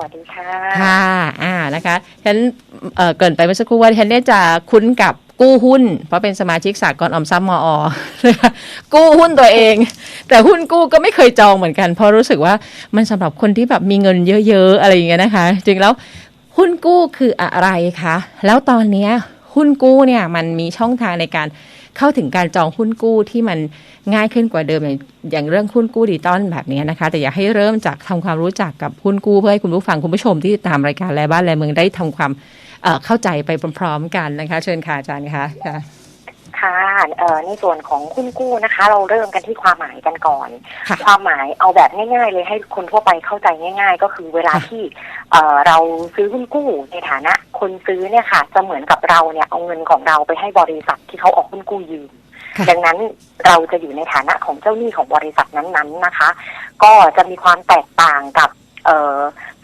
วัสดีค่ะ ค่ะ อ่า นะคะฉันเอ่อเกินไปเมื่อสักครู่ว่าฉันเนี่ยจะคุ้นกับกู้หุ้น เพราะเป็นสมาชิกสากลออมทรัพย์มอนะคะกู้หุ้นตัวเอง แต่หุ้นกู้ก็ไม่เคยจองเหมือนกัน เพราะรู้สึกว่ามันสำหรับคนที่แบบมีเงินเยอะๆอะไรอย่างเงี้ยนะคะ จริงแล้วหุ้นกู้คืออะไรคะ แล้วตอนเนี้ยหุ้นกู้เนี่ยมันมีช่องทางในการ เข้าถึงการจองหุ้นกู้ที่มันง่ายขึ้นกว่าเดิมอย่างเรื่องหุ้นกู้ดิจิตอลแบบนี้นะคะ แต่อยากให้เริ่มจากทำความรู้จักกับหุ้นกู้เพื่อให้คุณผู้ฟังคุณผู้ชมที่ตามรายการแลบ้านแลเมืองได้ทำความเข้าใจไปพร้อมๆกันนะคะ เชิญค่ะอาจารย์ค่ะ ค่ะค่ะเอ่อในส่วนของหุ้นกู้นะคะ เราเริ่มกันที่ความหมายกันก่อน ค่ะความหมายเอาแบบง่าย ๆ เลยให้คนทั่วไปเข้าใจง่าย ๆ ก็คือเวลาค่ะที่เอ่อเราซื้อหุ้นกู้ในฐานะ คนซื้อเนี่ยค่ะ จะเหมือนกับเราเนี่ยเอาเงินของเราไปให้บริษัทที่เขาออกหุ้นกู้ยืม ค่ะ ดังนั้นเราจะอยู่ในฐานะของเจ้าหนี้ของบริษัทนั้นๆนะคะ ก็จะมีความแตกต่างกับเอ่อ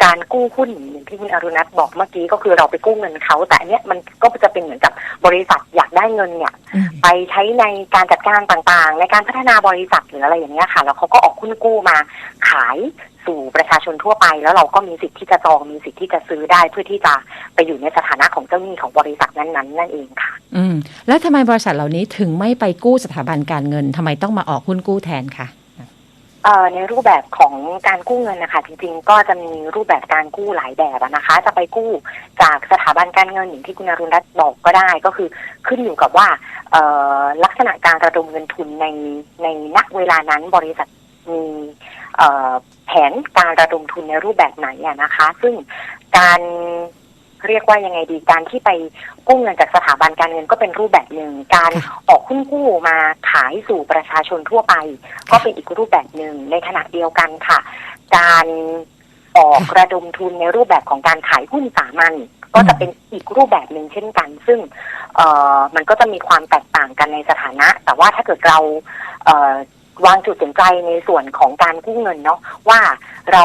การกู้หุ้นอย่างที่คุณอรุณัทบอกเมื่อกี้ก็คือเราไปกู้เงินเขา แต่อันเนี้ยมันก็จะเป็นเหมือนกับบริษัทอยากได้เงินเนี่ยอืมไปใช้ในการจัดการต่างๆ ในการพัฒนาบริษัทหรืออะไรอย่างเงี้ยค่ะ แล้วเขาก็ออกหุ้นกู้มาขายสู่ประชาชนทั่วไป แล้วเราก็มีสิทธิ์ที่จะจองมีสิทธิ์ที่จะซื้อได้เพื่อที่จะไปอยู่ในสถานะของเจ้าหนี้ของบริษัทนั้นๆนั่นเองค่ะ อืม แล้วทำไมบริษัทเหล่านี้ถึงไม่ไปกู้สถาบันการเงินทำไมต้องมาออกหุ้นกู้แทนคะเอ่อ ในรูปแบบของการกู้เงินนะคะจริงๆ ก็จะมีรูปแบบการกู้หลายแบบนะคะ จะไปกู้จากสถาบันการเงินอย่างที่คุณอรุณรัตน์บอกก็ได้ ก็คือขึ้นอยู่กับว่าลักษณะการระดมเงินทุนในในณเวลานั้นบริษัทมีแผนการระดมทุนในรูปแบบไหนนะคะ ซึ่งการ เรียกว่ายังไงดีการที่ไปกู้เงินจากสถาบันการเงินก็เป็นรูปแบบหนึ่ง การออกหุ้นกู้มาขายสู่ประชาชนทั่วไป ก็เป็นอีกรูปแบบหนึ่งในขณะเดียวกันค่ะ การออกระดมทุนในรูปแบบของการขายหุ้นสามัญก็จะเป็นอีกรูปแบบหนึ่งเช่นกัน ซึ่งเออมันก็จะมีความแตกต่างกันในสถานะ แต่ว่าถ้าเกิดเราเวางจุดสนใจในส่วนของการกู้เงินเนาะว่าเรา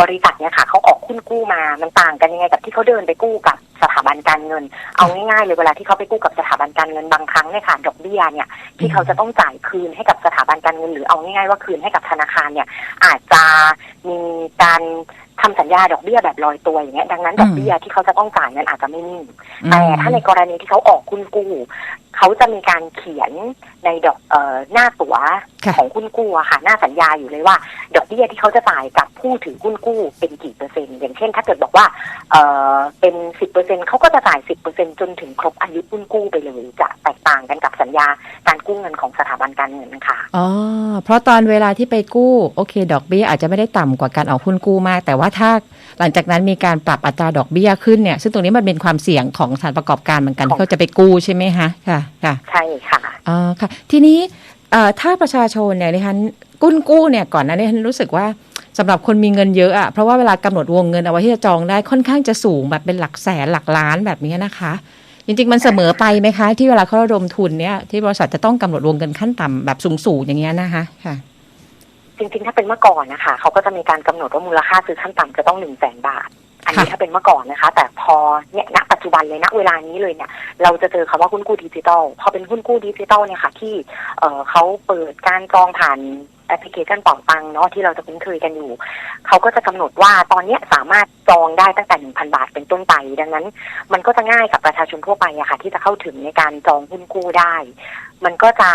บริษัทเนี่ยค่ะเขาออกหุ้นกู้มา มันต่างกันยังไงกับที่เขาเดินไปกู้กับสถาบันการเงิน เอาง่ายๆเลยเวลาที่เขาไปกู้กับสถาบันการเงินบางครั้งเนี่ยค่ะดอกเบี้ยเนี่ยที่เขาจะต้องจ่ายคืนให้กับสถาบันการเงิน หรือเอาง่ายๆว่าคืนให้กับธนาคารเนี่ยอาจจะมีการทำสัญญาดอกเบี้ยแบบลอยตัวอย่างเงี้ยดังนั้นดอกเบี้ยที่เขาจะต้องจ่ายนั้นอาจจะไม่นิ่งแต่ถ้าในกรณีที่เขาออกหุ้นกู้ เขาจะมีการเขียนในดอกเอ่อหน้าตั๋วค่ะของหุ้นกู้อะค่ะ หน้าสัญญาอยู่เลยว่า ดอกเบี้ยที่เขาจะจ่ายกับผู้ถือหุ้นกู้เป็นกี่เปอร์เซ็นต์อย่างเช่น ถ้าเกิดบอกว่าเอ่อเป็นสิบเปอร์เซ็นเขาก็จะจ่ายสิบเปอร์เซ็นจนถึงครบอายุหุ้นกู้ไปเลยจะแตกต่างกันกับสัญญาการกู้เงินของสถาบันการเงินค่ะอ๋อเพราะตอนเวลาที่ไปกู้โอเค ดอกเบี้ยอาจจะไม่ได้ต่ำกว่าการออกหุ้นกู้มาก แต่ว่าถ้าหลังจากนั้นมีการปรับอัตราดอกเบี้ยขึ้นเนี่ย ซึ่งตรงนี้มันเป็นความเสี่ยงของสถานประกอบการเหมือนกันของที่เขาจะไปกู้ใช่ไหมคะค่ะค่ะ ใช่ค่ะอ๋อค่ะ ทีนี้เอ่อถ้าประชาชนเนี่ยดิฉันกุ้นกู้เนี่ยก่อนหน้านี้ฉันรู้สึกว่าสำหรับคนมีเงินเยอะอะเพราะว่าเวลากำหนดวงเงินเอาไว้ที่จะจองได้ค่อนข้างจะสูงแบบเป็นหลักแสนหลักล้านแบบนี้นะคะ จริง ๆ มันเสมอไปไหมคะ ที่เวลาเขาระดมทุนเนี่ยที่บริษัทจะต้องกำหนดวงเงินขั้นต่ำแบบสูงๆอย่างเงี้ยนะคะค่ะจริงๆ ถ้าเป็นเมื่อก่อนนะคะเขาก็จะมีการกำหนดว่ามูลค่าซื้อขั้นต่ำจะต้องหนึ่งแสนบาท อันนี้ค่ะถ้าเป็นเมื่อก่อนนะคะ แต่พอเนี่ยณปัจจุบันเลยณเวลานี้เลยเนี่ย เราจะเจอคำว่าหุ้นกู้ดิจิตอลพอเป็นหุ้นกู้ดิจิตอลเนี่ยค่ะที่เอ่อเขาเปิดการจองผ่านแอปพลิเคชันเป่าตังเนาะที่เราจะคุ้นเคยกันอยู่ เขาก็จะกำหนดว่าตอนเนี้ยสามารถจองได้ตั้งแต่หนึ่งพันบาทเป็นต้นไป ดังนั้น มันก็จะง่ายกับประชาชนทั่วไปอะค่ะ ที่จะเข้าถึงในการจองหุ้นกู้ได้ มันก็จะ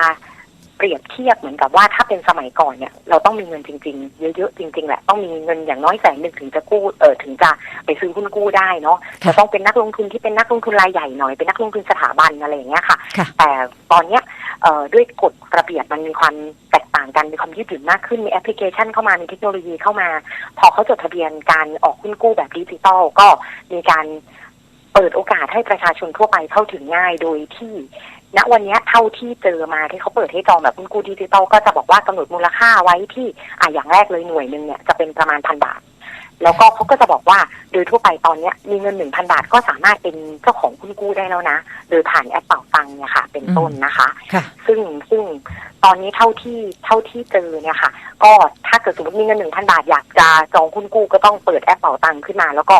เปรียบเทียบเหมือนกับว่าถ้าเป็นสมัยก่อนเนี่ย เราต้องมีเงินจริง ๆ เยอะๆจริงๆแหละต้องมีเงินอย่างน้อยแสนหนึ่งถึงจะกู้เออถึงจะไปซื้อหุ้นกู้ได้เนาะค่ะจะต้องเป็นนักลงทุนที่เป็นนักลงทุนรายใหญ่หน่อยเป็นนักลงทุนสถาบันอะไรอย่างเงี้ยค่ะค่ะ แต่ตอนเนี้ยเอ่อด้วยกฎระเบียบมันมีความแตกต่างกันมีความยืดหยุ่นมากขึ้นมีแอปพลิเคชันเข้ามามีเทคโนโลยีเข้ามา พอเขาจดทะเบียนการออกหุ้นกู้แบบดิจิตอลก็มีการเปิดโอกาสให้ประชาชนทั่วไปเข้าถึงง่ายโดยที่ ณวันเนี้ยเท่าที่เจอมาที่เขาเปิดให้จองแบบหุ้นกู้ดิจิตอลก็จะบอกว่ากำหนดมูลค่าไว้ที่อะอย่างแรกเลยหน่วยหนึ่งเนี่ยจะเป็นประมาณพันบาท แล้วก็เขาก็จะบอกว่าโดยทั่วไปตอนเนี้ยมีเงินหนึ่งพันบาทก็สามารถเป็นเจ้าของหุ้นกู้ได้แล้วนะ โดยผ่านแอปเป่าตังเนี่ยค่ะ เป็นต้นนะคะค่ะซึ่งซึ่งตอนนี้เท่าที่เท่าที่เจอเนี่ยค่ะ ก็ถ้าเกิดสมมติมีเงินหนึ่งพันบาทอยากจะจองหุ้นกู้ก็ต้องเปิดแอปเป่าตังขึ้นมา แล้วก็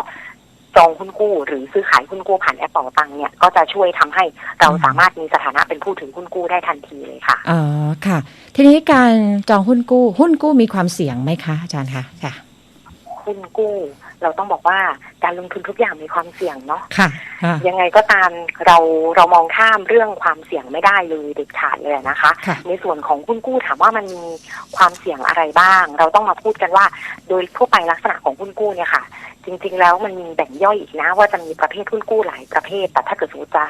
จองหุ้นกู้ หรือซื้อขายหุ้นกู้ผ่านแอปเป่าตังเนี่ยก็จะช่วยทำให้เราสามารถมีสถานะเป็นผู้ถือหุ้นกู้ได้ทันทีเลยค่ะอ๋อค่ะ ทีนี้การจองหุ้นกู้ หุ้นกู้มีความเสี่ยงไหมคะอาจารย์คะค่ะหหุ้นกู้ เราต้องบอกว่าการลงทุนทุกอย่างมีความเสี่ยงเนาะค่ะค่ะ ยังไงก็ตามเราเรามองข้ามเรื่องความเสี่ยงไม่ได้เลยเด็ดขาดเลยนะคะค่ะในส่วนของหุ้นกู้ถามว่ามันมีความเสี่ยงอะไรบ้าง เราต้องมาพูดกันว่า โดยทั่วไปลักษณะของหุ้นกู้เนี่ยค่ะ จริงๆแล้วมันมีแบ่งย่อยอีกนะ ว่าจะมีประเภทหุ้นกู้หลายประเภท แต่ถ้าเกิดสมมติจะ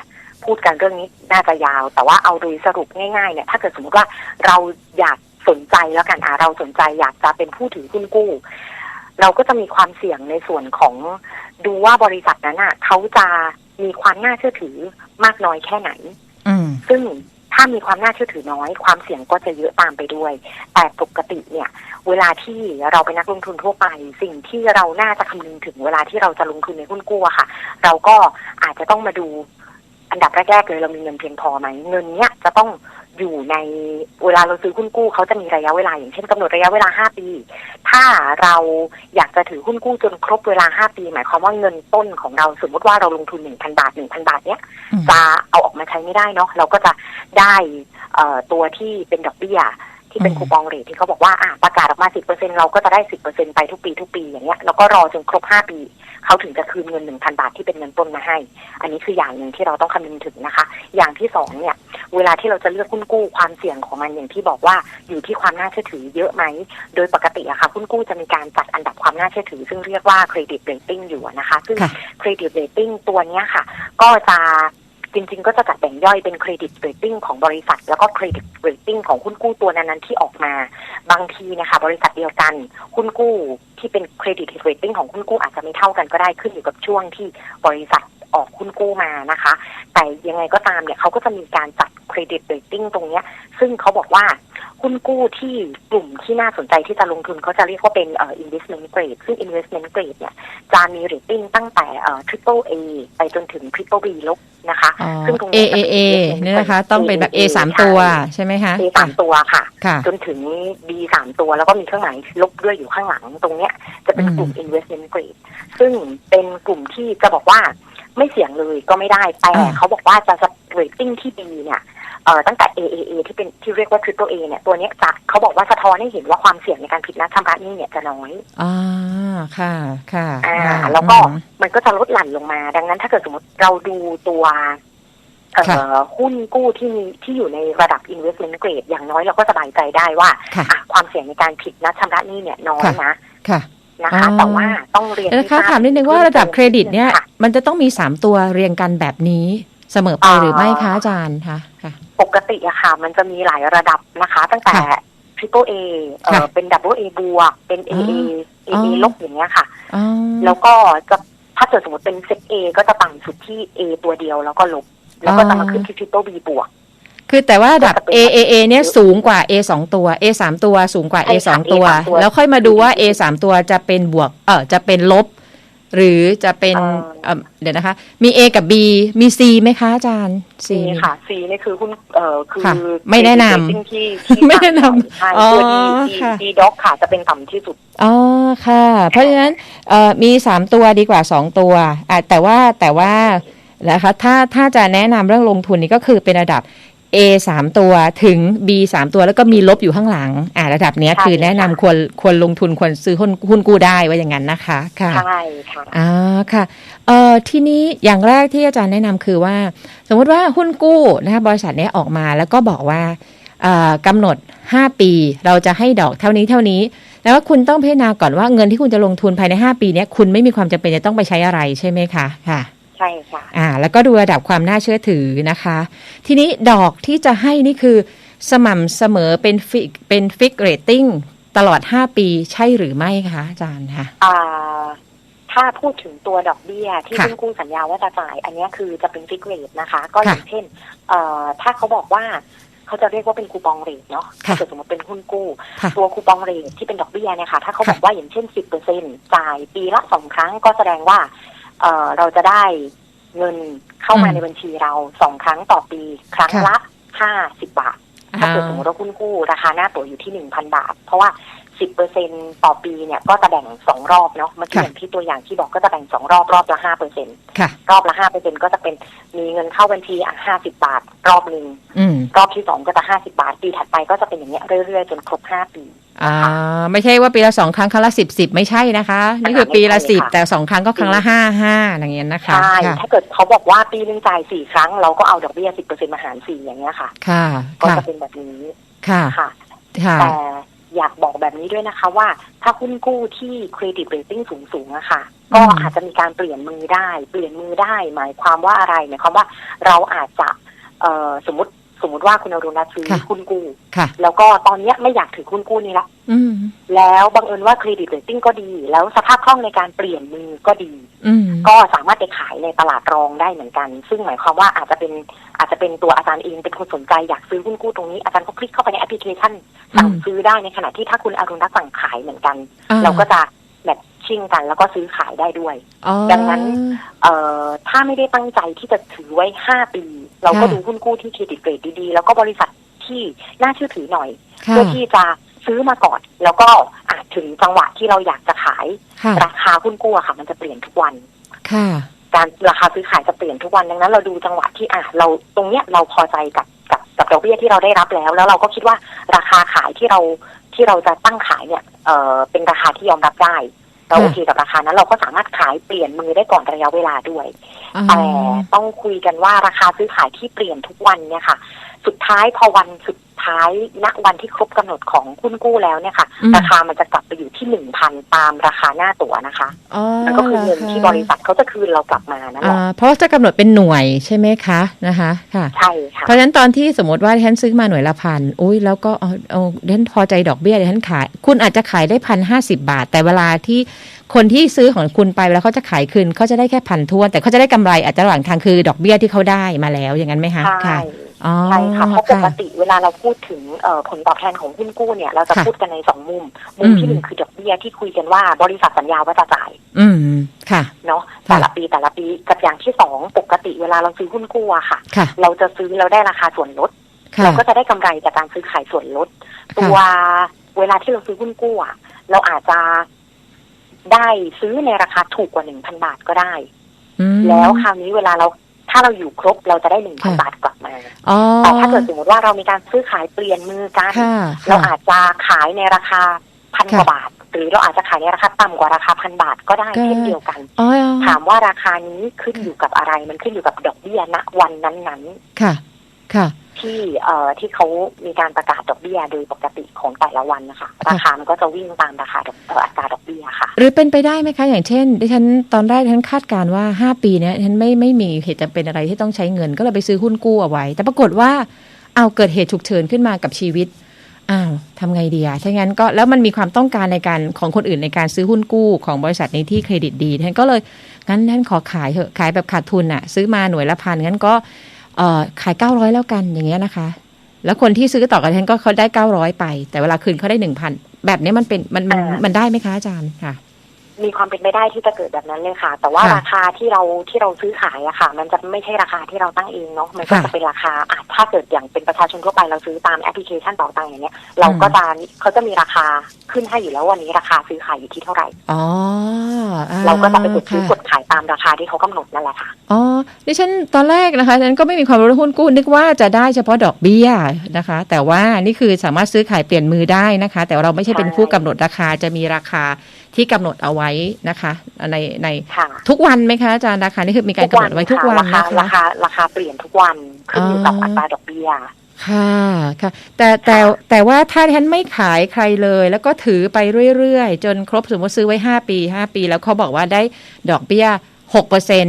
พูดกันเรื่องนี้น่าจะยาว แต่ว่าเอาโดยสรุปง่ายๆเนี่ยถ้าเกิดสมมติว่าเราอยากสนใจแล้วกันอะเราสนใจอยากจะเป็นผู้ถือหุ้นกู้ เราก็จะมีความเสี่ยงในส่วนของดูว่าบริษัทนั้นอะเขาจะมีความน่าเชื่อถือมากน้อยแค่ไหนอืมซึ่ง ถ้ามีความน่าเชื่อถือน้อย ความเสี่ยงก็จะเยอะตามไปด้วย แต่ปกติเนี่ย เวลาที่เราเป็นนักลงทุนทั่วไป สิ่งที่เราน่าจะคำนึงถึงเวลาที่เราจะลงทุนในหุ้นกู้อะค่ะ เราก็อาจจะต้องมาดูอันดับแรกๆเลยเรามีเงินเพียงพอไหมเงินเนี้ยจะต้อง อยู่ในเวลาเราซื้อหุ้นกู้เขาจะมีระยะเวลา อย่างเช่นกำหนดระยะเวลา 5 ปี ถ้าเราอยากจะถือหุ้นกู้จนครบเวลา 5 ปี หมายความว่าเงินต้นของเราสมมติว่าเราลงทุน 1,000 บาท 1,000 บาทเนี้ยอืมจะเอาออกมาใช้ไม่ได้เนาะเราก็จะได้เอ่อตัวที่เป็นดอกเบี้ยที่เป็นอืมคูปองเรทที่เขาบอกว่าอะประกาศออกมา10%เราก็จะได้10%ไปทุกปีทุกปีอย่างเงี้ยแล้วก็รอจนครบ5ปี เขาถึงจะคืนเงิน1,000บาทที่เป็นเงินต้นมาให้ อันนี้คืออย่างหนึ่งที่เราต้องคำนึงถึงนะคะ อย่างที่สองเนี่ย เวลาที่เราจะเลือกหุ้นกู้ความเสี่ยงของมันอย่างที่บอกว่าอยู่ที่ความน่าเชื่อถือเยอะไหม โดยปกติอะค่ะหุ้นกู้จะมีการจัดอันดับความน่าเชื่อถือ ซึ่งเรียกว่าเครดิตเรตติ้งอยู่อะนะคะ ซึ่งค่ะเครดิตเรตติ้งตัวเนี้ยค่ะ ก็จะ จริง ๆ ก็จะจัดแบ่งย่อยเป็นเครดิตเรตติ้งของบริษัท แล้วก็เครดิตเรตติ้งของหุ้นกู้ตัวนั้นๆที่ออกมา บางทีนะคะ บริษัทเดียวกันหุ้นกู้ที่เป็นเครดิตเรตติ้งของหุ้นกู้อาจจะไม่เท่ากันก็ได้ขึ้นอยู่กับช่วงที่บริษัท ออกหุ้นกู้มานะคะ แต่ยังไงก็ตามเนี่ยเขาก็จะมีการจัดเครดิตเรตติ้งตรงเนี้ย ซึ่งเขาบอกว่าหุ้นกู้ที่กลุ่มที่น่าสนใจที่จะลงทุนเขาจะเรียกว่าเป็นเอ่อ investment grade ซึ่ง investment grade เนี่ยจะมีเรตติ้งตั้งแต่เอ่อ triple A ไปจนถึง triple B ลบนะคะอ๋อซึ่งตรง A นี้ A A เนี่ยนะคะ ต้องเป็นแบบ A สามตัวใช่ไหมคะ A สามตัวค่ะค่ะ จนถึง B สามตัวแล้วก็มีเครื่องหมายลบด้วยอยู่ข้างหลังตรงเนี้ยจะเป็นกลุ่ม investment grade ซึ่งเป็นกลุ่มที่จะบอกว่า ไม่เสี่ยงเลยก็ไม่ได้ แต่อ่าเขาบอกว่าจะ rating ที่ดีเนี่ยเอ่อตั้งแต่ AAA ที่เป็นที่เรียกว่า triple A เนี่ยตัวเนี้ยจะเขาบอกว่าสะท้อนให้เห็นว่าความเสี่ยงในการผิดนัดชำระหนี้เนี่ยจะน้อยอ่าค่ะค่ะอ่าอ่าแล้วก็อืมมันก็จะลดหลั่นลงมา ดังนั้นถ้าเกิดสมมติเราดูตัวเอ่ค่ะอหุ้นกู้ที่มีที่อยู่ในระดับ investment grade อย่างน้อยเราก็สบายใจได้ว่าค่ะอะความเสี่ยงในการผิดนัดชำระหนี้เนี่ยน้อยค่ะนะค่ะ นะคะอ๋อแต่ว่าต้องเรียนแล้วให้ค่ะทราบถามนิดนึงว่าระดับเครดิตเนี่ยค่ะมันจะต้องมีสามตัวเรียงกันแบบนี้เสมอไปอ่าหรือไม่คะอาจารย์คะค่ะปกติอะค่ะ มันจะมีหลายระดับนะคะ ตั้งแต่ค่ะ triple A เอ่อค่ะเป็น double A บวกเป็น AA อ๋อ AA ลบอย่างเงี้ยค่ะอ๋อแล้วก็จะถ้าเกิดสมมติเป็นเซต A ก็จะต่ำสุดที่ A ตัวเดียวแล้วก็ลบ แล้วก็จะมาขึ้นที่ triple B บวก คือแต่ว่าระดับก็จะเป็น A A A เนี่ยสูงกว่า A สองตัว A สามตัวสูงกว่า A ใช่สค่ะองตัว A สามตัว แล้วค่อยมาดูว่า A สามตัวจะเป็นบวก เออจะเป็นลบ หรือจะเป็นเอ่อเอ่อเดี๋ยวนะคะ มี A กับ B มี C ไหมคะอาจารย์ C นี่ค่ะ C นี่คือหุ้นเอ่อคือค่ะไม่แนะนำ rating ที่ที่ไม่แนะนำใช่อ๋อตัว D D ค่ะ D doc ค่ะจะเป็นต่ำที่สุดอ๋อค่ะ เพราะฉะนั้นเอ่อมีสามตัวดีกว่าสองตัวอะแต่ว่าแต่ว่านะคะถ้าถ้าจะแนะนำเรื่องลงทุนนี่ก็คือเป็นระดับ A สามตัวถึง B สามตัวแล้วก็มีลบอยู่ข้างหลัง อ่าระดับเนี้ยใช่คือแนะนำค่ะควรควรลงทุนควรซื้อหุ้นหุ้นกู้ได้ว่าอย่างนั้นนะคะค่ะ ใช่ค่ะ อ่าค่ะเอ่อทีนี้อย่างแรกที่อาจารย์แนะนำคือว่า สมมุติว่าหุ้นกู้นะคะบริษัทเนี้ยออกมาแล้วก็บอกว่าเอ่อกำหนด 5 ปีเราจะให้ดอกเท่านี้เท่านี้แล้วว่าคุณต้องพิจารณาก่อนว่าเงินที่คุณจะลงทุนภายใน 5 ปีเนี้ยคุณไม่มีความจำเป็นจะต้องไปใช้อะไรใช่ไหมคะค่ะ ใช่ค่ะอ่า แล้วก็ดูระดับความน่าเชื่อถือนะคะ ทีนี้ดอกที่จะให้นี่คือ สม่ำเสมอเป็นฟิกเป็นฟิกเรตติ้งตลอด 5 ปีใช่หรือไม่คะอาจารย์คะอ่าถ้าพูดถึงตัวดอกเบี้ยที่ค่ะหุ้นกู้สัญญาว่าจะจ่าย อันเนี้ยคือจะเป็นฟิกเรทนะคะ ก็อค่ะย่างเช่น เอ่อถ้าเขาบอกว่าเขาจะเรียกว่าเป็นคูปองเรทเนาะค่ะถ้าเกิดสมมติเป็นหุ้นกู้ค่ะตัวคูปองเรทที่เป็นดอกเบี้ยเนี่ยค่ะ ถ้าเขาค่ะบอกว่าอย่างเช่นสิบเปอร์เซ็นจ่ายปีละสองครั้งก็แสดงว่า เอ่อเราจะได้เงินเข้ามาในบัญชีเราสองครั้งต่อปี ครั้งละห้าสิบบาทถ้าเกิดสมมติว่าหุ้นกู้ราคาหน้าตั๋วอยู่ที่หนึ่งพันบาท เพราะว่า สิบเปอร์เซ็นต่อปีเนี่ยก็จะแบ่งสองรอบเนาะเมื่อกี้ค่ะอย่างที่ตัวอย่างที่บอกก็จะแบ่งสองรอบรอบละห้าเปอร์เซ็นค่ะรอบละห้าเปอร์เซ็นก็จะเป็นมีเงินเข้าบัญชีอะห้าสิบาท รอบหนึ่งอืมรอบที่สองก็จะห้าสิบาท ปีถัดไปก็จะเป็นอย่างเงี้ยเรื่อยๆ จนครบห้าปี อ่า ไม่ใช่ว่าปีละสองครั้งครั้งละสิบสิบไม่ใช่นะคะ นี่คือปีละสิบแต่สองครั้งก็ครั้งละห้าห้าอย่างเงี้ยนะคะใช่ค่ะถ้าเกิดเขาบอกว่าปีหนึงจ่ายสี่ครั้ง เราก็เอาดอกเบี้ยสิบเปอร์เซ็นมาหารสี่อย่างเงี้ยค่ะ ค่ะก็ค่ะจะเป็นแบบนี้ค่ะค่ะค่ะแต่ อยากบอกแบบนี้ด้วยนะคะว่า ถ้าหุ้นกู้ที่เครดิตเรตติ้งสูงๆอะค่ะอืมก็อาจจะมีการเปลี่ยนมือได้ เปลี่ยนมือได้ หมายความว่าอะไรหมายความว่าเราอาจจะเอ่อสมมติ สมมติว่าคุณอรุณรัตน์ซื้อหุ้นกู้ค่ะแล้วก็ตอนเนี้ยไม่อยากถือหุ้นกู้นี้ละอืมแล้วบังเอิญว่าเครดิตเรตติ้งก็ดี แล้วสภาพคล่องในการเปลี่ยนมือก็ดีอืมก็สามารถไปขายในตลาดรองได้เหมือนกัน ซึ่งหมายความว่าอาจจะเป็นอาจจะเป็นตัวอาจารย์เองเป็นคนสนใจอยากซื้อหุ้นกู้ตรงนี้อาจารย์ก็คลิกเข้าไปในแอปพลิเคชันสั่งซื้อได้ในขณะที่ถ้าคุณอรุณรัตน์สั่งขายเหมือนกันอ่เราก็จะแมท ชิ่งกัน แล้วก็ซื้อขายได้ด้วยอ๋อดังนั้น เอ่อถ้าไม่ได้ตั้งใจที่จะถือไว้ห้าปี เราก็ค่ะดูหุ้นกู้ที่เครดิตเรทดีๆ แล้วก็บริษัทที่น่าเชื่อถือหน่อยค่ะเพื่อที่จะซื้อมาก่อน แล้วก็อาจถึงจังหวะที่เราอยากจะขายค่ะราคาหุ้นกู้อะค่ะ มันจะเปลี่ยนทุกวันค่ะการราคาซื้อขายจะเปลี่ยนทุกวันดังนั้น เราดูจังหวะที่อะเราตรงเนี้ยเราพอใจกับกับกับดอกเบี้ยที่เราได้รับแล้ว แล้วเราก็คิดว่าราคาขายที่เราที่เราจะตั้งขายเนี่ยเออเป็นราคาที่ยอมรับได้ เราค่ะโอเคกับราคานั้นเราก็สามารถขายเปลี่ยนมือได้ก่อนระยะเวลาด้วยอ๋อแต่ต้องคุยกันว่าราคาซื้อขายที่เปลี่ยนทุกวันเนี่ยค่ะ สุดท้ายพอวันสุดท้ายณวันที่ครบกำหนดของหุ้นกู้แล้วเนี่ยค่ะอืมราคามันจะกลับไปอยู่ที่หนึ่งพันตามราคาหน้าตั๋วนะคะอ๋อมันก็คือเงินที่บริษัทเขาจะคืนเรากลับมานั่นแหอ่าละเพราะจะกำหนดเป็นหน่วยใช่ไหมคะนะคะค่ะใช่ค่ะเพราะฉะนั้นตอนที่สมมติว่าฉันซื้อมาหน่วยละพันอุ้ยแล้วก็เอาเอาฉันพอใจดอกเบี้ยเดี๋ยวฉันขาย คุณอาจจะขายได้พันห้าสิบาท แต่เวลาที่คนที่ซื้อของคุณไปแล้วเขาจะขายคืนเขาจะได้แค่พันทวนแต่เขาจะได้กำไรอาจจะระหว่างทางคือดอกเบี้ยที่เขาได้มาแล้วอย่างนั้นไหมคะใช่ค่ะอ๋อ ใช่ค่ะเพราะปกค่ะติเวลาเราพูดถึงเอ่อผลตอบแทนของหุ้นกู้เนี่ย เราจะค่ะพูดกันในสองมุม มุมอืมที่หนึ่งคือดอกเบี้ยที่คุยกันว่าบริษัทสัญญาว่าจะจ่าย อืมค่ะ เนาะค่ะแต่ละปีแต่ละปีกับอย่างที่สองปกติเวลาเราซื้อหุ้นกู้อะค่ะค่ะเราจะซื้อเราได้ราคาส่วนลดค่ะเราก็จะได้กำไรจากการซื้อขายส่วนลด ตัวเวลาที่เราซื้อหุ้นกู้อะเราอาจจะได้ซื้อในราคาถูกกว่าหนึ่งพันบาทก็ได้อืมแล้วคราวนี้เวลาเรา ถ้าเราอยู่ครบเราจะได้หนึ่งพันค่ะบาทกลับมาอ๋อแต่ถ้าเกิดสมมติว่าเรามีการซื้อขายเปลี่ยนมือกันค่ะเราค่ะอาจจะขายในราคาพันค่ะกว่าบาท หรือเราอาจจะขายในราคาต่ำกว่าราคาพันบาทก็ได้ก็เช่นเดียวกันอ๋อถามว่าราคานี้ขึ้นอยู่กับอะไรมันขึ้นอยู่กับดอกเบี้ยณวันนั้นค่ะ ค่ะๆที่เอ่อที่เขามีการประกาศดอกเบี้ยโดยปกติของแต่ละวันนะคะราคามันก็จะวิ่งตามราคาดอกเอ่ออัตราดอกเบี้ยค่ะ หรือเป็นไปได้ไหมคะ อย่างเช่น ดิฉันตอนแรกดิฉันคาดการณ์ว่าห้าปีเนี้ยดิฉันไม่ไม่มีเหตุจำเป็นอะไรที่ต้องใช้เงิน ก็เลยไปซื้อหุ้นกู้เอาไว้ แต่ปรากฏว่าเอาเกิดเหตุฉุกเฉินขึ้นมากับชีวิตอ้าวทำไงดีอะถ้างั้นก็แล้วมันมีความต้องการในการของคนอื่นในการซื้อหุ้นกู้ของบริษัทในที่เครดิตดีดิฉันก็เลยงั้นนั่นขอขายเถอะขายแบบขาดทุนอะซื้อมาหน่วยละพันงั้นก็เอ่อ ขายเก้าร้อยแล้วกันอย่างเงี้ยนะคะ แล้วคนที่ซื้อต่อกับดิฉันก็เขาได้เก้าร้อยไป แต่เวลาคืนเขาได้หนึ่งพันแบบนี้มันเป็นมันมันอ่ามัมันได้ไหมคะอาจารย์ค่ะ มีความเป็นไปได้ที่จะเกิดแบบนั้นเลยค่ะ แต่ว่าค่ะราคาที่เราที่เราซื้อขายอะค่ะ มันจะไม่ใช่ราคาที่เราตั้งเองเนาะมันก็ค่ะจะเป็นราคาอะถ้าเกิดอย่างเป็นประชาชนทั่วไปเราซื้อตามแอปพลิเคชันเป๋าตังค์อย่างเงี้ยเราก็จะเขาจะมีราคาขึ้นให้อยู่แล้ววันนี้ราคาซื้อขายอยู่ที่เท่าไหร่ อ๋ออ่เราก็จะไปกดซื้อค่ะกดขายตามราคาที่เขากำหนดนั่นแหละค่ะ อ๋อ ดิฉันตอนแรกนะคะฉันก็ไม่มีความรู้เรื่องหุ้นกู้ นึกว่าจะได้เฉพาะดอกเบี้ยนะคะ แต่ว่านี่คือสามารถซื้อขายเปลี่ยนมือได้นะคะ แต่เราไม่ใช่เป็นใช่ผู้กำหนดราคาจะมีราคา ที่กำหนดเอาไว้นะคะ ในในค่ะทุกวันไหมคะอาจารย์ราคานี่คือมีการกำหนดไว้ทุกวันค่ะนะราคาราคะคาราคาเปลี่ยนทุกวันขึ้นอยู่กับอ๋ออัอัตราดอกเบี้ยค่ะค่ะ แต่แต่แต่ว่าถ้าฉันไม่ขายใครเลย แล้วก็ถือไปเรื่อยๆ จนครบสมมติซื้อไว้ห้าปีห้าปี แล้วเขาบอกว่าได้ดอกเบี้ยหกเปอร์เซ็น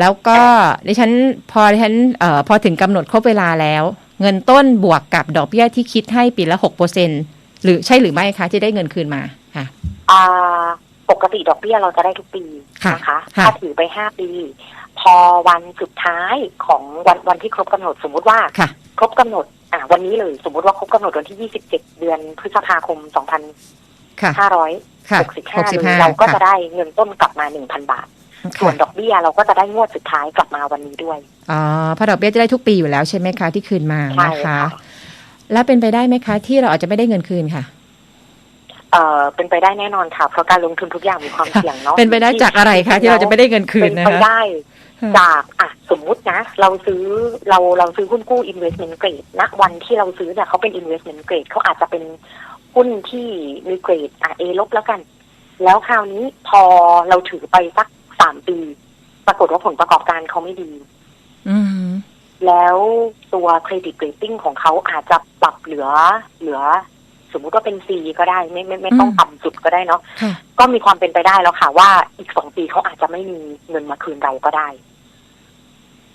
แล้วก็ดิฉันพอดิฉันเอ่อพอถึงกำหนดครบเวลาแล้ว เงินต้นบวกกับดอกเบี้ยที่คิดให้ปีละหกเปอร์เซ็นหรือใช่หรือไม่คะที่ได้เงินคืนมา ค่ะอ่าปกติดอกเบี้ยเราจะได้ทุกปีค่ะนะคะค่ะถ้าถือไปห้าปี พอวันสุดท้ายของวันวันที่ครบกำหนดสมมุติว่าค่ะครบกำหนด อ่า วันนี้เลยสมมุติว่าครบกำหนดวันที่27เดือนพฤษภาคมค่ะ2565ค่ะเลยเราก็จะได้เงินต้นกลับมา1,000บาท ส่วนค่ะดอกเบี้ยเราก็จะได้งวดสุดท้ายกลับมาวันนี้ด้วยอ๋อเพราะดอกเบี้ยจะได้ทุกปีอยู่แล้วใช่ไหมคะที่คืนมาใช่นะคะค่ะแล้วเป็นไปได้ไหมคะ ที่เราอาจจะไม่ได้เงินคืนค่ะ เอ่อเป็นไปได้แน่นอนค่ะ เพราะการลงทุนทุกอย่างมีความเสี่ยงเนาะเป็นไปได้จากอะไรคะที่เราจะไม่ได้เงินคืนเป็นนะไปคะได้จากอะสมมุตินะ เราซื้อเราเราซื้อหุ้นกู้ investment grade ณวันที่เราซื้อเนี่ยเขาเป็น investment grade เขาอาจจะเป็นหุ้นที่มีเกรดอะ A ลบแล้วกัน แล้วคราวนี้พอเราถือไปสักสามปี ปรากฏว่าผลประกอบการเขาไม่ดีอืมแล้วตัวเครดิตเรตติ้งของเขาอาจจะปรับเหลือเหลือ สมมุติว่าเป็น C ก็ได้ไม่ไม่ไม่ต้องอืมต่ำสุดก็ได้เนาะค่ะก็มีความเป็นไปได้แล้วค่ะ ว่าอีกสองปีเขาอาจจะไม่มีเงินมาคืนเราก็ได้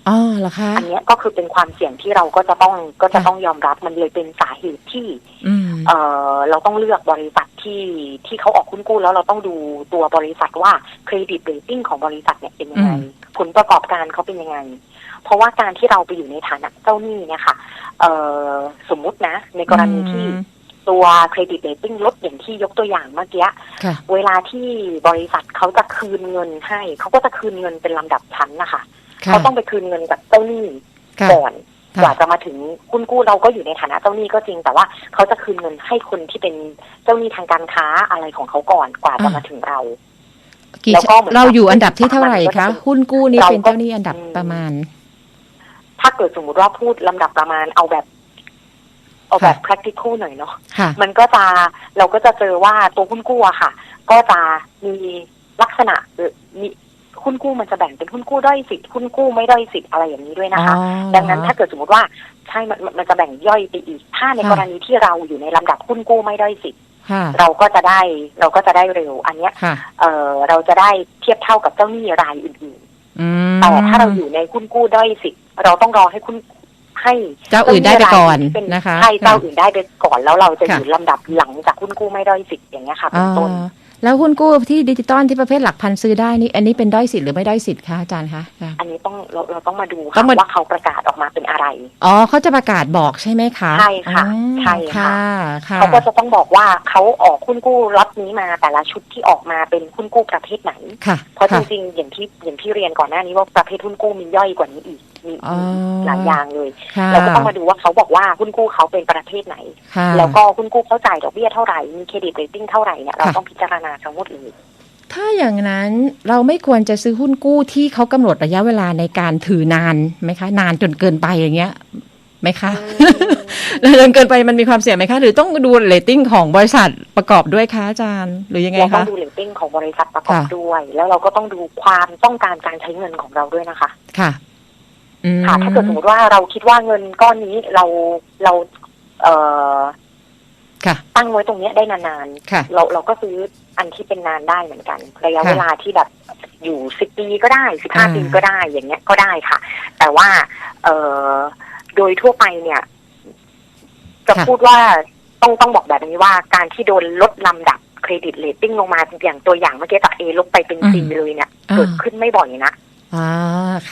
อ๋อเหรอคะอันเนี้ยก็คือเป็นความเสี่ยงที่เราก็จะต้องก็จะค่ะต้องยอมรับมันเลยเป็นสาเหตุที่อืมเออเราต้องเลือกบริษัทที่ที่เขาออกหุ้นกู้แล้วเราต้องดูตัวบริษัทว่าเครดิตเรตติ้งของบริษัทเนี่ยเป็นยังไงอืมผลประกอบการเขาเป็นยังไง เพราะว่าการที่เราไปอยู่ในฐานะเจ้าหนี้เนี่ยค่ะเออสมมุตินะ ในกรณีที่อืม ตัวเครดิตเรตติ้งลดอย่างที่ยกตัวอย่างเมื่อกี้ค่ะเวลาที่บริษัทเขาจะคืนเงินให้ เขาก็จะคืนเงินเป็นลำดับชั้นนะคะค่ะเขาต้องไปคืนเงินกับเจ้าหนี้ค่ะก่อนค่ะกว่าจะมาถึงหุ้นกู้เราก็อยู่ในฐานะเจ้าหนี้ก็จริง แต่ว่าเขาจะคืนเงินให้คนที่เป็นเจ้าหนี้ทางการค้าอะไรของเขาก่อนกว่าจะมาถึงเรากี่แล้วก็เหมือนกับเราอยู่อันดับที่เท่าไหร่คะมันก็จะเป็นหุ้นกู้นี่เราก็เป็นเจ้าหนี้อันดับอืมประมาณ ถ้าเกิดสมมุติว่าพูดลำดับประมาณเอาแบบ เอาแบบ practical หน่อยเนาะค่ะ มันก็จะเราก็จะเจอว่าตัวหุ้นกู้อะค่ะ ก็จะมีลักษณะเอ่อมีหุ้นกู้มันจะแบ่งเป็นหุ้นกู้ด้อยสิทธิ์หุ้นกู้ไม่ด้อยสิทธิ์อะไรอย่างนี้ด้วยนะคะ อ๋อดังนั้นถ้าเกิดสมมติว่าใช่มันมันมันจะแบ่งย่อยไปอีก ถ้าในค่ะ กรณีที่เราอยู่ในลำดับหุ้นกู้ไม่ด้อยสิทธิ์ค่ะ เราก็จะได้เราก็จะได้เร็ว อันเนี้ยค่ะ เออเราจะได้เทียบเท่ากับเจ้าหนี้รายอื่นอืม ๆแต่ถ้าเราอยู่ในหุ้นกู้ด้อยสิทธิ์เราต้องรอให้คุณ ให้เจ้าอื่นได้ไปก่อนเจ้าหรายที่เป็นะคะใช่เจ้าอื่นได้ไปก่อนแล้วเราจะค่ะอยู่ลำดับหลังจากหุ้นกู้ไม่ด้อยสิทธิ์อย่างเงี้ยค่ะเป็นต้นอ่าแล้วหุ้นกู้ที่ดิจิตอลที่ประเภทหลักพันซื้อได้นี่อันนี้เป็นด้อยสิทธิ์หรือไม่ด้อยสิทธิ์คะอาจารย์คะค่ะอัน นี้ต้องเราเราต้องมาดูต้ค่ะองมา ว่าเขาประกาศออกมาเป็นอะไร อ๋อเขาจะประกาศบอกใช่ไหมคะใช่ค่ะอ๋อใช่ค่ะ ค่ะเขาก็จะต้องบอกว่าเขาออกหุ้นกู้ล็อตนี้มาแต่ละชุดที่ออกมาเป็นหุ้นกู้ประเภทไหน ค่ะเพราะจค่ะริงๆอย่างที่อย่างที่เรียนก่อนหน้านี้ว่าประเภทหุ้นกู้มีย่อยกว่านี้อีกมีอ๋อ มีหลายอย่างเลย ค่ะเราก็ต้องมาดูว่าเขาบอกว่าหุ้นกู้เขาเป็นประเภทไหน ค่ะ แล้วก็หุ้นกู้เขาจ่ายดอกเบี้ยเท่าไหร่มีเครดิตเรตติ้งเท่าไหร่เนี่ยเราค่ะ ต้องพิจารณาทั้งหมดเลย ถ้าอย่างนั้นเราไม่ควรจะซื้อหุ้นกู้ที่เขากำหนดระยะเวลาในการถือนานไหมคะ นานจนเกินไปอย่างเงี้ยไหมคะนานจนเกินไปมันมีความเสี่ยงไหมคะ หรือต้องดูเรตติ้งของบริษัทประกอบด้วยคะอาจารย์ หรือยังไงเราต้อคะงดูเรตติ้งของบริษัทประกอบค่ะด้วย แล้วเราก็ต้องดูความต้องการการใช้เงินของเราด้วยนะคะ ค่ะอืมค่ะถ้าเกิดสมมติว่าเราคิดว่าเงินก้อนนี้เราเรา เอ่อค่ะ ตั้งไว้ตรงเนี้ยได้นานค่ะๆเราเราก็ซื้ออันที่เป็นนานได้เหมือนกัน ระยะค่ะเวลาที่แบบอยู่สิบปีก็ได้สิบห้าอ่าปีก็ได้อย่างเงี้ยก็ได้ค่ะ แต่ว่า เอ่อโดยทั่วไปเนี่ย จะพูดว่าต้องต้องบอกแบบนี้ว่าการที่โดนลดลำดับเครดิตเรตติ้งลงมาอย่างตัวอย่างเมื่อกี้จาก A ลบไปเป็น C เลยเนี่ยอ่าเกิดขึ้นไม่บ่อยนะ อ่า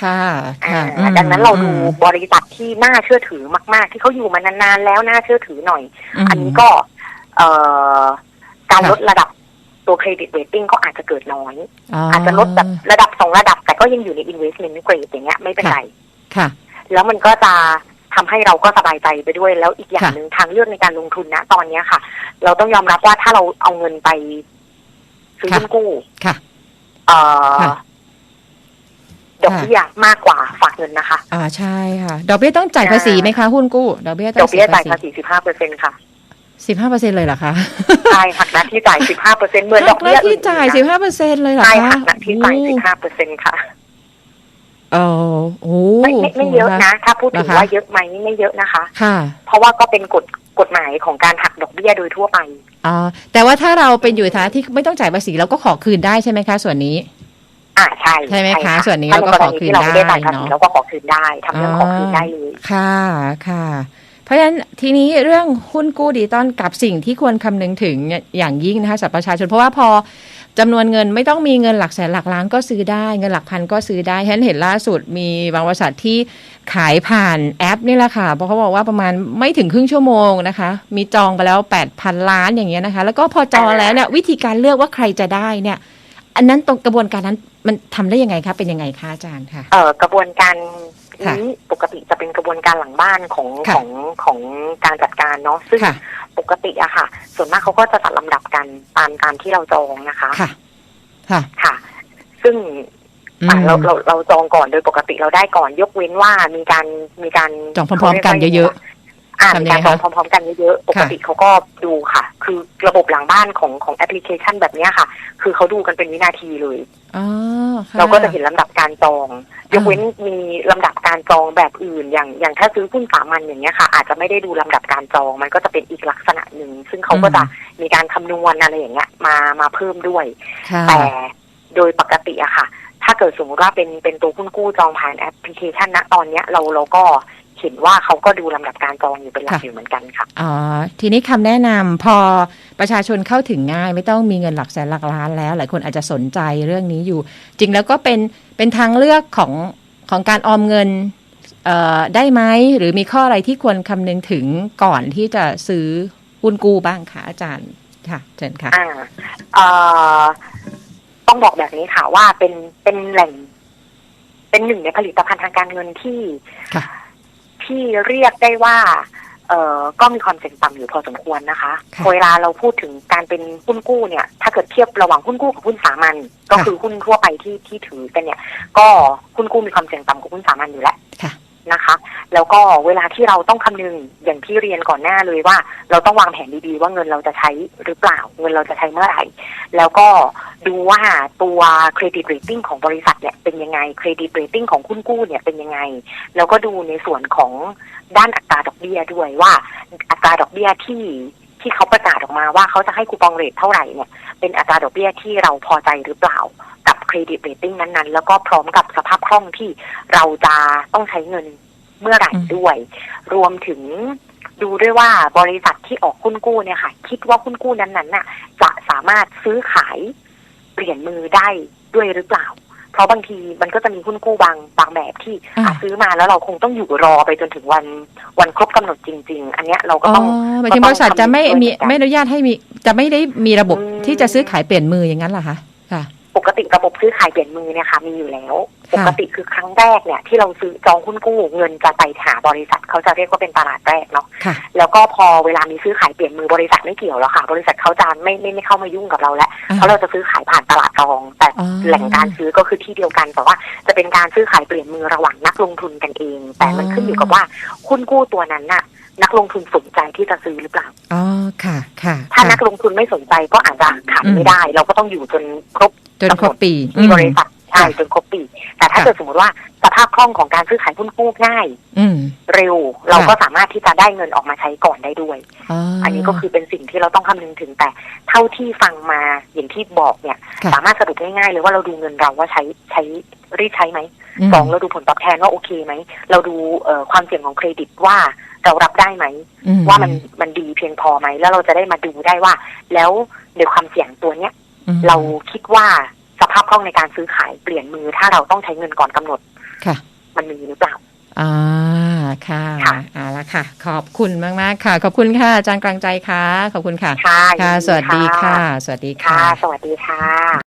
ค่ะอ่าค่ะอืมดังนั้นเราดูอืมบริษัทที่น่าเชื่อถือมาก ๆ ที่เขาอยู่มานานๆแล้วน่าเชื่อถือหน่อยมอันนี้ก็เอ่อการค่ะลดระดับตัวเครดิตเรตติ้งก็อาจจะเกิดน้อยอ๋ออาจจะลดแบบระดับสองระดับ แต่ก็ยังอยู่ใน investment grade อย่างเงี้ยไม่เป็นไรค่ะ แล้วมันก็จะทำให้เราก็สบายใจไปด้วย แล้วอีกอย่างค่ะหนึ่งทางเลือกในการลงทุนนะตอนเนี้ยค่ะ เราต้องยอมรับว่าถ้าเราเอาเงินไปซื้อหุ้นกู้ค่ะ เอ่อค่ะ ดอกเบี้ยมากกว่าฝากเงินนะคะ อ่าใช่ค่ะดอกเบี้ยต้องจ่ายภาษีไหมคะหุ้นกู้ดอกเบี้ยต้ดออกงเบี้ยจ่ายภาภาษีษี15เปอร์เซ็นค่ะสิบห้าเปอร์เซ็นเลยเหรอคะใช่หักหน้าที่จ่าย15เปอร์เซ็นเหมือนดอกหเบี้ยน้าที่อื่นๆจ่ายนะสิบห้าเปอร์เซ็นเลยเหรอใช่คะหักหน้าที่จ่าย15เปอร์เซ็นค่ะโอ้โอ้ไม่ไม่ไม่เยอะนะ ถ้าพูดถึงเหรอคะว่าเยอะไหมไม่เยอะนะคะ ค่ะ เพราะว่าก็เป็นกฎกฎหมายของการหักดอกเบี้ยโดยทั่วไปอ๋อแต่ว่าถ้าเราเป็นอยู่ฐานะที่ไม่ต้องจ่ายภาษีเราก็ขอคืนได้ใช่ไหมคะ ส่วนนี้อ่า ใช่ใช่ไหมคะส่วนนี้ถ้เราก็ใรณีขอคืนที่เราไม่ได้จ่ายภาษีได้เนอะเราก็ขอคืนได้ทำเรื่องขอคืนได้เลยค่ะค่ะ เพราะฉะนั้นทีนี้เรื่องหุ้นกู้ดิจิตอลกับสิ่งที่ควรคำนึงถึงอย่างยิ่งนะคะสำหรับประชาชนเพราะว่าพอจำนวนเงินไม่ต้องมีเงินหลักแสนหลักล้านก็ซื้อได้เงินหลักพันก็ซื้อได้ฉันเห็นล่าสุดมีบางบริษัทที่ขายผ่านแอปนี่แหละค่ะเพราะเขาบอกว่าประมาณไม่ถึงครึ่งชั่วโมงนะคะ มีจองไปแล้ว 8,000 ล้านอย่างเงี้ยนะคะ แล้วก็พอจองแล้วเนี่ยวิธีการเลือกว่าใครจะได้เนี่ย อันนั้นตรงกระบวนการนั้นมันทำได้ยังไงคะเป็นยังไงคะอาจารย์ค่ะเอ่อกระบวนการค่ะนี้ปกติจะเป็นกระบวนการหลังบ้านของค่ะของของการจัดการเนาะซึ่งค่ะปกติอะค่ะ ส่วนมากเขาก็จะจัดลำดับกันตามตามที่เราจองนะคะค่ะ ค่ะค่ะ ซึ่งอือะมเราเราเราจองก่อนโดยปกติเราได้ก่อนยกเว้นว่ามีการมีการจองพร้อมๆกันเยอะๆ อ่าทำยังมีไงการจองคะพร้อม ๆ กันเยอะๆปกติเขาก็ดูค่ะ คือระบบหลังบ้านของของแอปพลิเคชันแบบเนี้ยค่ะ คือเขาดูกันเป็นวินาทีเลย อ๋อค่เราก็จะเห็นลำดับการจอง ยกเว้นมีลำดับการจองแบบอื่น อย่างอย่างถ้าซื้อหุ้นสามัญอย่างเงี้ยค่ะ อาจจะไม่ได้ดูลำดับการจอง มันก็จะเป็นอีกลักษณะหนึ่ง ซึ่งเขาก็จะมีการคำนวณอะไรอย่างเงี้ยมามาเพิ่มด้วย ค่ะแต่โดยปกติอะค่ะ ถ้าเกิดสมมติว่าเป็นเป็นตัวหุ้นกู้จองผ่านแอปพลิเคชันณตอนเนี้ยเราเราก็ เห็นว่าเขาก็ดูลำดับการจองอยู่เป็นหลักค่ะ อยู่เหมือนกันค่ะ อ๋อทีนี้คำแนะนำพอประชาชนเข้าถึงง่าย ไม่ต้องมีเงินหลักแสนหลักล้านแล้ว หลายคนอาจจะสนใจเรื่องนี้อยู่ จริงแล้วก็เป็นเป็นทางเลือกของของการออมเงินเอ่อได้ไหมหรือมีข้ออะไรที่ควรคำนึงถึงก่อนที่จะซื้อหุ้นกู้บ้างคะอาจารย์ค่ะเชิญค่ะ อ่าเอ่อต้องบอกแบบนี้ค่ะว่าเป็นเป็นแหล่ง เป็นหนึ่งในผลิตภัณฑ์ทางการเงินที่ค่ะ ที่เรียกได้ว่าเอ่อก็มีความเสี่ยงต่ำอยู่พอสมควรนะคะค่ะเวลาเราพูดถึงการเป็นหุ้นกู้เนี่ย ถ้าเกิดเทียบระหว่างหุ้นกู้กับหุ้นสามัญก็ค่ะ คือหุ้นทั่วไปที่ที่ถือกันเนี่ย ก็หุ้นกู้มีความเสี่ยงต่ำกว่าหุ้นสามัญอยู่แล้ว ค่ะ นะคะ แล้วก็เวลาที่เราต้องคำนึงอย่างที่เรียนก่อนหน้าเลยว่า เราต้องวางแผนดีๆ ว่าเงินเราจะใช้หรือเปล่า เงินเราจะใช้เมื่อไหร่ แล้วก็ดูว่าตัวเครดิตเรตติ้งของบริษัทเนี่ยเป็นยังไงเครดิตเรตติ้งของคุณกู้เนี่ยเป็นยังไง แล้วก็ดูในส่วนของด้านอัตราดอกเบี้ยด้วยว่าอัตราดอกเบี้ยที่ ที่เขาประกาศออกมาว่าเขาจะให้คูปองเรทเท่าไหร่เนี่ยเป็นอัตราดอกเบี้ยที่เราพอใจหรือเปล่ากับเครดิตเรตติ้งนั้นๆ แล้วก็พร้อมกับสภาพคล่องที่เราจะต้องใช้เงินเมื่อไหร่อืมด้วย รวมถึงดูด้วยว่าบริษัทที่ออกหุ้นกู้เนี่ยค่ะ คิดว่าหุ้นกู้นั้นๆน่ะจะสามารถซื้อขายเปลี่ยนมือได้ด้วยหรือเปล่า เพราะบางทีมันก็จะมีหุ้นกู้บางบางแบบที่อ่าอะซื้อมาแล้วเราคงต้องอยู่รอไปจนถึงวันวันครบกำหนดจริง ๆ อันเนี้ยเราก็อ๋อต้องหมายถึงบริษัทจะไม่มีก็ต้องทำด้วยเหมือนกันไม่อนุญาตให้มีจะไม่ได้มีระบบอืมที่จะซื้อขายเปลี่ยนมืออย่างนั้นเหรอคะค่ะ ปกติระบบซื้อขายเปลี่ยนมือเนี่ยค่ะมีอยู่แล้ว ปค่ะกติคือครั้งแรกเนี่ยที่เราซื้อจองหุ้นกู้เงินจะไปหาบริษัทเขาจะเรียกว่าเป็นตลาดแรกเนาะค่ะแล้วก็พอเวลามีซื้อขายเปลี่ยนมือบริษัทไม่เกี่ยวแล้วค่ะ บริษัทเขาจะไม่ไม่ไม่เข้ามายุ่งกับเราแล้วอ่าเพราะเราจะซื้อขายผ่านตลาดรอง แต่อ๋อแหล่งการซื้อก็คือที่เดียวกันแต่ว่าจะเป็นการซื้อขายเปลี่ยนมือระหว่างนักลงทุนกันเอง แต่มันอ๋อขึ้นอยู่กับว่าหุ้นกู้ตัวนั้นน่ะนักลงทุนสนใจที่จะซื้อหรือเปล่า อ๋อ ค่ะ ค่ะ ถ้าค่ะนักลงทุนไม่สนใจก็อาจจะขายอืมไม่ได้ เราก็ต้องอยู่จนครบจนครบปีที่บริษัท ใช่ค่ะจนครบปี แต่ถ้าค่ะเกิดสมมติว่าสภาพคล่องของการซื้อขายหุ้นกู้ง่ายอืมเร็วเราก็สามารถที่จะได้เงินออกมาใช้ก่อนได้ด้วยอ๋ออัอันนี้ก็คือเป็นสิ่งที่เราต้องคำนึงถึงแต่ เท่าที่ฟังมาอย่างที่บอกเนี่ยค่ะสามารถสรุปง่ายๆเลยว่าเราดูเงินเราว่าใช้ใช้รีดใช้ไหมสองเราดูผลตอบแทนว่าโอเคไหม เราดูเอ่อความเสี่ยงของเครดิตว่าเรารับได้ไหมอืว่ามันมันดีเพียงพอไหม แล้วเราจะได้มาดูได้ว่า แล้วในความเสี่ยงตัวเนี้ยอืมเราคิดว่าส ภาพคล่องในการซื้อขายเปลี่ยนมือถ้าเราต้องใช้เงินก่อนกำหนดค่ะ มันมีหรือเปล่าอ่าค่ะค่ะเอาละค่ะ ขอบคุณมากๆค่ะ ขอบคุณค่ะอาจารย์กลางใจค่ะ ขอบคุณค่ะ ค่ะค่ะยินสวัสดีค่ะ สวัสดีค่ะค่ะสวัสดีค่ะ